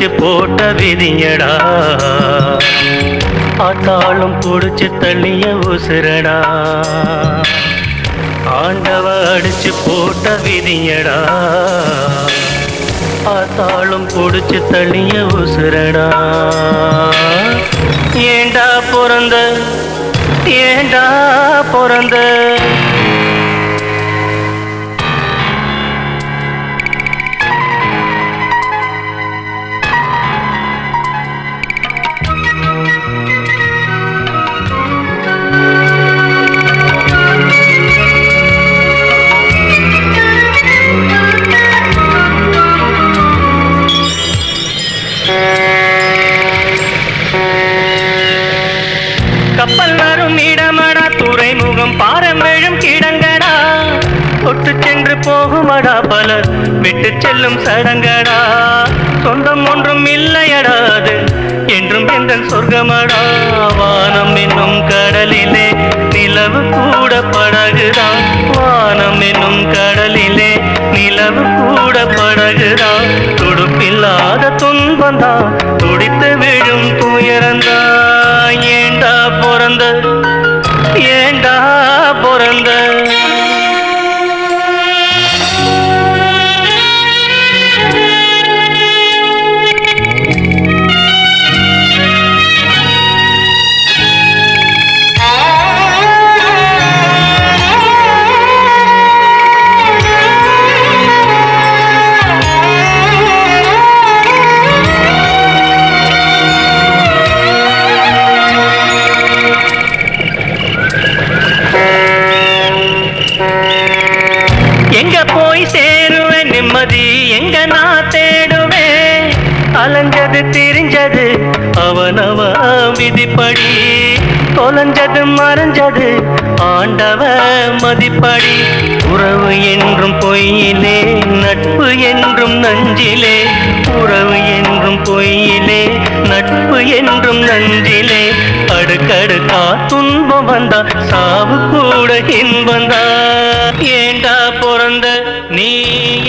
அடிச்சு போட்ட விதியடா ஆத்தாளும் புடிச்சு தள்ளிய உசுரடா. ஆண்டவ அடிச்சு போட்ட விதியடா ஆத்தாளும் புடிச்சு தள்ளிய உசுரடா. ஏண்டா பிறந்த ஏண்டா பிறந்த? சொல்லும் சடங்கடா. சொந்தம் ஒன்றும் இல்லையடாது என்றும் எந்த சொர்க்கமடா. வானம் என்னும் கடலிலே நிலவு கூட படகுதான் வானம் என்னும் கடலிலே நிலவு கூட படகுதான் துடுப்பில்லாத துன்பந்தான். துடித்து விழும் துயரந்தா ஏண்டா பிறந்த நிம்மதி எங்க நான் தேடுவேன் அலைஞ்சது திரிஞ்சது அவனவ விதிப்படி தொலைஞ்சது மறைஞ்சது ஆண்டவ மதிப்படி. உறவு என்றும் பொய்யிலே நட்பு என்றும் நஞ்சிலே. உறவு என்றும் பொய்யிலே நட்பு என்றும் நஞ்சிலே. அடுக்கடுக்கா துன்பம் வந்தா சாவு கூட இன்பந்தா ஏண்டா பிறந்த நீ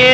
ஏ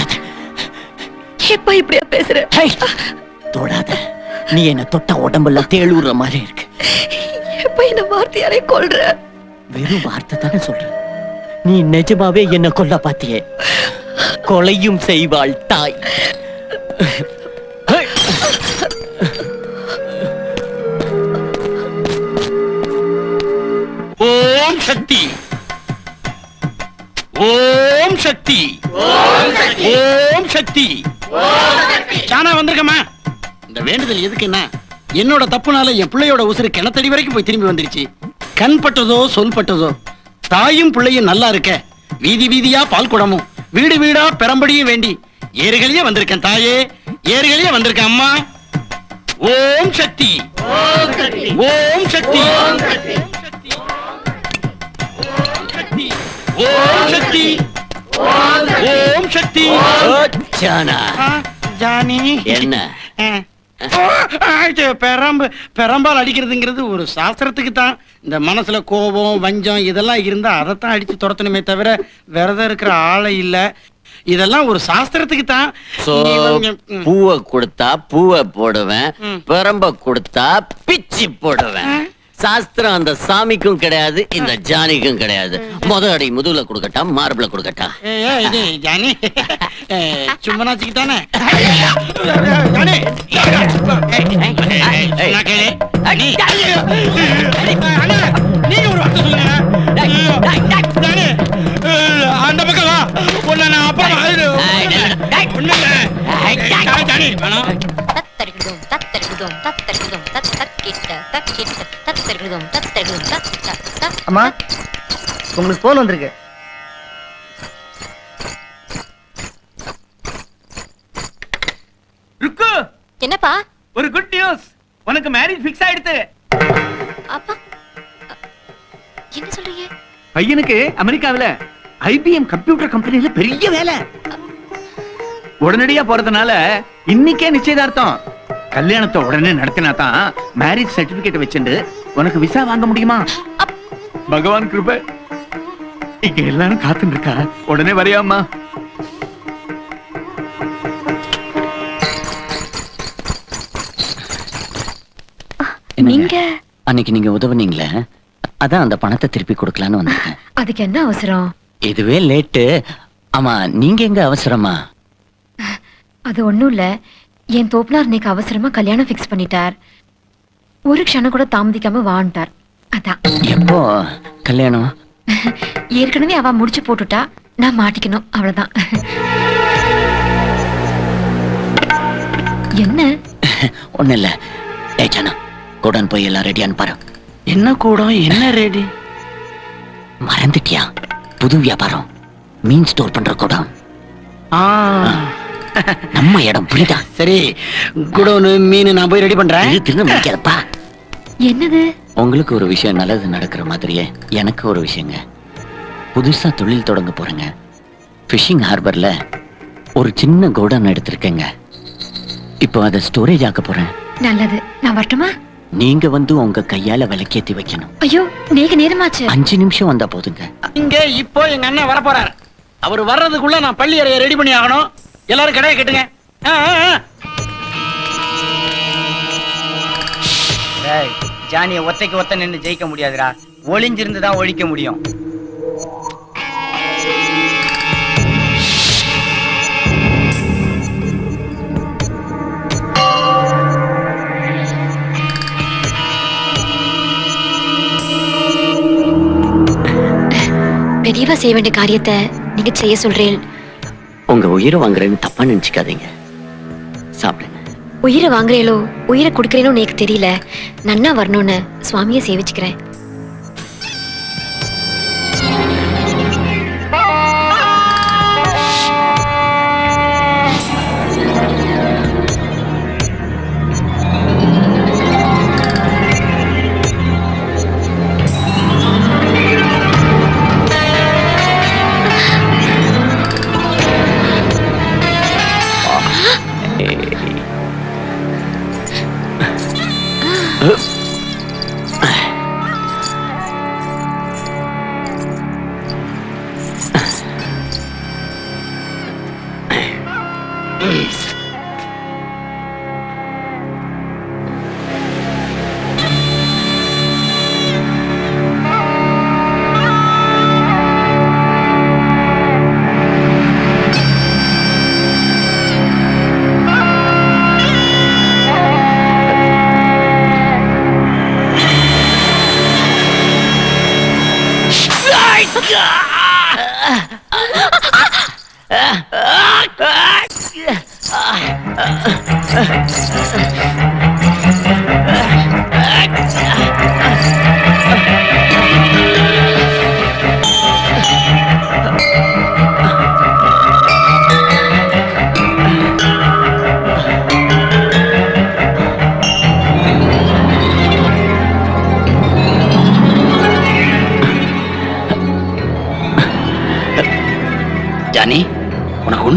எப்ப இப்படியா பேசுற. தொடாத. நீ என்ன தொட்ட உடம்புல தேளூற மாதிரி இருக்கு. எப்ப என்ன வார்த்தையாலே கொல்ற? வெறும் வார்த்தை தானே சொல்ற. நீ நிஜமாவே என்ன கொல்ல பாத்தியே. கொலையும் செய்வாள் தாய். ஓம் சக்தி. ஓம் சக்தி. ஓம் சக்தி. சானா வந்திருக்கமா இந்த வேண்டுதல் எதுக்கு என்ன என்னோட தப்புனால என் பிள்ளையோட உசுறு கிணத்தடி வரைக்கும் போய் திரும்பி வந்துருச்சு. கண் பட்டதோ சொல் பட்டதோ. தாயும் பிள்ளையும் நல்லா இருக்க. வீதி வீதியா பால் குடமும். வீடு வீடா பெரம்படியும் வேண்டி. ஏறுகளையே வந்திருக்கேன் தாயே. ஏறுகளையே வந்திருக்கேன் அம்மா. ஓம் சக்தி. ஓம் சக்தி. ஓம் சக்தி. ஓம் சக்தி. ஓம் சக்தி. ஓ, சானா. ஆ, ஜானி. என்ன? பெரம்பு பெரம்பால் அடிக்கிறதுங்கிறது ஒரு சாஸ்திரத்துக்கு தான். இந்த மனசுல கோபம் வஞ்சம் இதெல்லாம் இருந்தா அதைத்தான் அடிச்சு துரத்தணுமே தவிர விரதம் இருக்கிற ஆளை இல்ல. இதெல்லாம் ஒரு சாஸ்திரத்துக்கு தான். பூவை கொடுத்தா பூவை போடுவேன். பெரம்ப கொடுத்தா பிச்சி போடுவேன். சாஸ்திரம் அந்த சாமிக்கும் கிடையாது இந்த ஜானிக்கும் கிடையாது முத அடி முதுகுல கொடுக்கட்டா மார்பிள கொடுக்கட்டா இது ஜானி ஏய், சும்மனாச்சிக்கு தானே ஜானி அம்மா உங்களுக்கு போன் வந்திருக்கு. ருக்கு என்னப்பா? ஒரு குட் நியூஸ் உனக்கு மேரேஜ் ஃபிக்ஸ் ஆயிடுத்து அப்பா என்ன சொல்றீங்க? பையனுக்கு அமெரிக்காவுல ஐபிஎம் கம்ப்யூட்டர் கம்பெனில பெரிய வேலை. உடனடியா போறதுனால இன்னைக்கே நிச்சயதார்த்தம். கல்யாணத்தை உடனே நடத்தினா தான் மேரேஜ் சர்டிபிகேட் வச்சுட்டு உனக்கு விசா வாங்க முடியுமா? பகவான் கிருபை. இங்க எல்லாரும் காத்துட்டு இருக்கா உடனே வரையாமா நீங்க அன்னைக்கு நீங்க உதவுனீங்களே? அதான் அந்த பணத்தை திருப்பி கொடுக்கலான்னு வந்திருக்கேன். அதுக்கு என்ன அவசரம்? இதுவே லேட்டு. ஆமா நீங்க எங்க அவசரமா? அது ஒண்ணும் இல்ல. என் தோப்புனார் இன்னைக்கு அவசரமா கல்யாணம் ஃபிக்ஸ் பண்ணிட்டார். ஒரு க்ஷணம் கூட தாமதிக்காம வாண்டார் அதான். எப்போ? கல்யாணம்? ஏற்கனவே அவ முடிச்சு போட்டுட்டா. நான் மாட்டிக்கணும். அவ்வளவுதான். என்ன? ஒண்ணு இல்ல. ஏய் ஜானா கூடன் போய் எல்லாம் ரெடியான்னு பாரு. என்ன கூடம்? என்ன ரெடி மறந்துட்டியா? புது வியாபாரம். மீன் ஸ்டோர் பண்ற கூடம். நம்ம இடம் புரியுதா? சரி குடோனு மீன் நான் போய் ரெடி பண்றேன். இது திரும்ப முடிக்காதப்பா. என்னது? உங்களுக்கு ஒரு விஷயம் நல்லது நடக்கிற மாதிரியே எனக்கு ஒரு விஷயங்க. புதுசா தொழில் தொடங்க போறேங்க. ஃபிஷிங் ஹார்பர்ல ஒரு சின்ன கோடன் எடுத்திருக்கேங்க. இப்போ அதை ஸ்டோரேஜ் ஆக்க போறேன். நல்லது. நான் வரட்டுமா? நீங்க வந்து உங்க கையால விளக்கேத்தி வைக்கணும். ஐயோ நீங்க நேரமாச்சு. அஞ்சு நிமிஷம் வந்தா போதுங்க. இங்க இப்போ எங்க அண்ணன் வர போறாரு அவர் வர்றதுக்குள்ள நான் பள்ளி அறைய ரெடி பண்ணி ஆகணும். எல்லாரும் கடையை கட்டுங்க. ஜானிய ஒத்தைக்கு ஒத்த நின்னு ஜெயிக்க முடியாதுடா. ஒளிஞ்சிருந்து தான் ஒழிக்க முடியும். பெரியவா செய்ய வேண்டிய காரியத்தை நீங்க செய்ய சொல்றேன். உங்க உயிரை வாங்குறேன்னு தப்பா நினைச்சுக்காதீங்க. சாப்பிடுங்க உயிரை வாங்குறேளோ உயிரை கொடுக்கறேனோ எனக்கு தெரியல. நன்னா வரணும்னு சுவாமியை சேவிச்சுக்கிறேன்.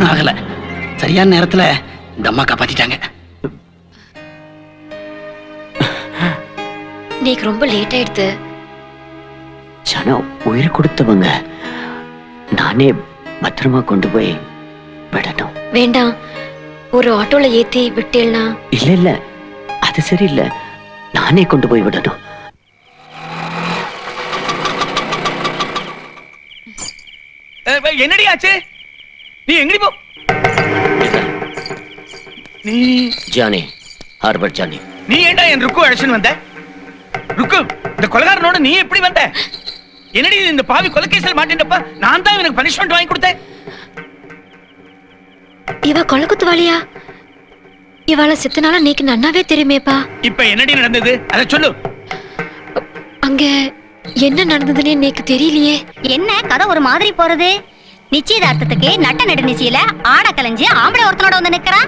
ஒண்ணும் ஆகல. சரியான நேரத்துல இந்த அம்மா காப்பாத்திட்டாங்க. நீக்கு ரொம்ப லேட் ஆயிடுது ஜனா உயிர் கொடுத்தவங்க நானே பத்திரமா கொண்டு போய் விடணும். வேண்டாம். ஒரு ஆட்டோல ஏத்தி விட்டேல்னா? இல்ல இல்ல. அது சரியில்லை. நானே கொண்டு போய் விடணும். என்னடி ஆச்சு நீ எங்கடி போ? நீ ஜானி ஹார்பர்ட் ஜானி. நீ ஏன்டா என் ருக்கு அழைச்சுன்னு வந்த? ருக்கு இந்த கொலகாரனோட நீ எப்படி வந்த? என்னடி இது இந்த பாவி கொலைகேசில் மாட்டின்றப்ப நான் தான் இவனுக்கு பனிஷ்மெண்ட் வாங்கி கொடுத்தேன்? இவ கொலக்குத்து வாளியா இவாள செத்தனால நீக்கு நன்னாவே தெரியுமேப்பா. இப்ப என்னடி நடந்தது? அதை சொல்லு. அங்க என்ன நடந்ததுன்னே எனக்கு தெரியலையே. என்ன கதை ஒரு மாதிரி போறது? நிச்சயதார்த்தத்துக்கு நட்ட நடு நிச்சயில ஆட கலைஞ்சு ஆம்பளை ஒருத்தனோட வந்து நிக்கிறா?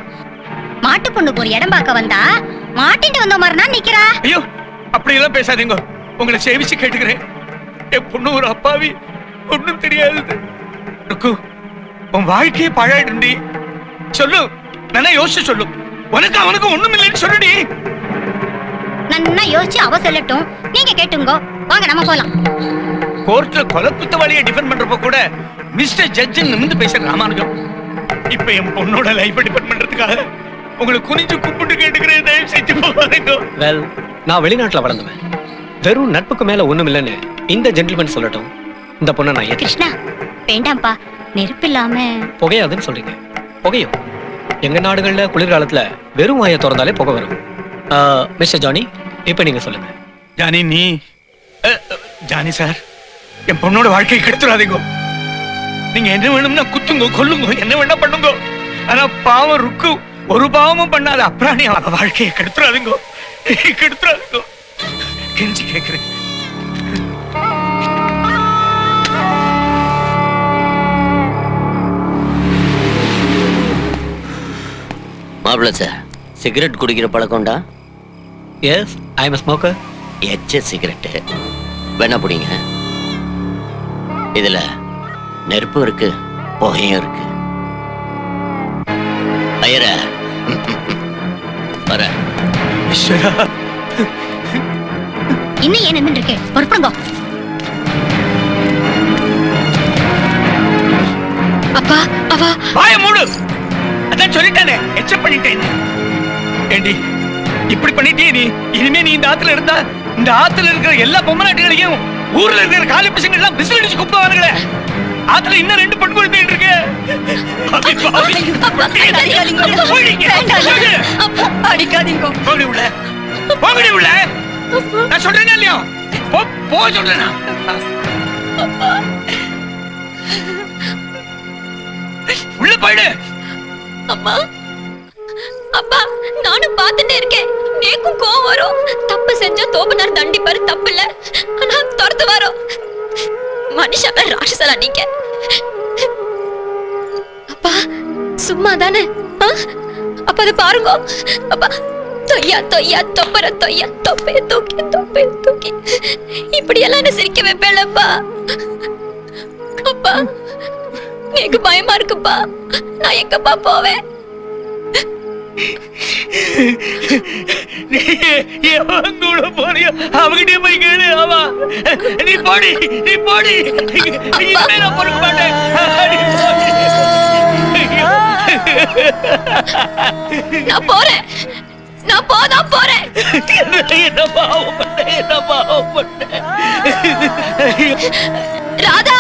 மாட்டு பொண்ணுக்கு ஒரு இடம் பார்க்க வந்தா மாட்டிட்டு வந்த மாதிரி தான் நிக்கிறா? ஐயோ அப்படி எல்லாம் பேசாதீங்க. உங்களை சேவிச்சு கேட்டுக்கிறேன். என் பொண்ணு ஒரு அப்பாவி. ஒண்ணும் தெரியாது. ருக்கு உன் வாழ்க்கையே பழாயிடுண்டி சொல்லு நல்லா யோசிச்சு சொல்லு. உனக்கு அவனுக்கு ஒண்ணும் இல்லைன்னு சொல்லுடி. நன்னா யோசிச்சு அவ சொல்லட்டும். நீங்க கேட்டுங்கோ. வாங்க நம்ம போலாம். கோர்ட்ல கொலை குத்தவாளியை டிஃபெண்ட் பண்றப்ப கூட மிஸ்டர் ஜட்ஜ் நிமிந்து பேசுற ராமானுஜம். இப்ப என் பொண்ணோட லைஃப் டிபெண்ட் பண்றதுக்காக உங்களை குனிஞ்சு கும்பிட்டு கேட்டுக்கிறேன் தயவு செஞ்சு போகாதீங்க. வெல் நான் வெளிநாட்டுல வளர்ந்தவன். வெறும் நட்புக்கு மேல ஒண்ணும் இல்லைன்னு இந்த ஜென்டில்மேன் சொல்லட்டும். இந்த பொண்ணை நான் ஏத்துக்கிறேன். கிருஷ்ணா வேண்டாம்ப்பா. நெருப்பு இல்லாம புகையாதுன்னு சொல்றீங்க. புகையும். எங்க நாடுகள்ல குளிர்காலத்துல வெறும் வாயை திறந்தாலே புகை வரும். மிஸ்டர் ஜானி இப்ப நீங்க சொல்லுங்க. ஜானி நீ ஜானி சார். என் பொண்ணோட வாழ்க்கையை கெடுத்துடாதீங்க நீங்க என்ன வேணும்னா குத்துங்க கொல்லுங்க என்ன வேணா பண்ணுங்க. ஆனா பாவம் ருக்கு ஒரு பாவமும் பண்ணாத அப்புறாணி அவ வாழ்க்கையை கெடுத்துறாதீங்க. கெடுத்துறாதீங்க. கெஞ்சி கேக்குறேன். மாப்பிள்ள சார் சிகரெட் குடிக்கிற பழக்கம்டா எஸ் ஐ எம் ஸ்மோக்கர் எச்ச சிகரெட்டு. வேணா பிடிங்க. இதுல நெருப்பும் இருக்கு புகையும் இருக்கு. ஐயர. வர. இன்னும் ஏன் நின்று இருக்கு? பொறுப்புங்க அப்பா அவா வாய மூடு. அதான் சொல்லிட்டானே. எச்ச பண்ணிட்டேன். ஏண்டி இப்படி பண்ணிட்டே நீ? இனிமே நீ இந்த ஆத்துல இருந்தா இந்த ஆத்துல இருக்கிற எல்லா பொம்மநாட்டிகளையும் ஊர்ல இருக்கிற காலி பசங்க எல்லாம் விசில் அடிச்சு கூப்பிடுவானுங்களே ஆத்துல இன்னும் ரெண்டு பெண் குழந்தைகள் இருக்கு அடிக்காதீங்க போங்கடி உள்ள போங்கடி உள்ள நான் சொல்றேன் இல்லையா போ போ சொல்றேனா உள்ள போயிடு அம்மா அப்பா நானும் பார்த்துட்டே இருக்கேன் நேக்கும் கோவம் வரும் தப்பு செஞ்சா தோப்பனார் தண்டிப்பாரு தப்பு இல்ல வாரம். துரத்து வரும் ராட்சசலா நீங்க. அப்பா சும்மா தானே அப்ப அது பாருங்க. அப்பா தொய்யா தொய்யா தொப்பர தொய்யா தொப்பே தூக்கி தொப்பே தூக்கி. இப்படி எல்லாம் என்ன சிரிக்க வைப்பேலப்பா அப்பா எனக்கு பயமா இருக்குப்பா. நான் எங்கப்பா போவேன்? நீ எவன் கூட போறியோ அவகிட்டே போய் கேளு ஆமா. நீ போடி நீ போடி. இனிமே நான் பொறுக்க மாட்டேன். நான் போறேன். நான் போதான் போறேன். என்ன பாவம் பண்ண என்ன பாவம் பண்ண ராதா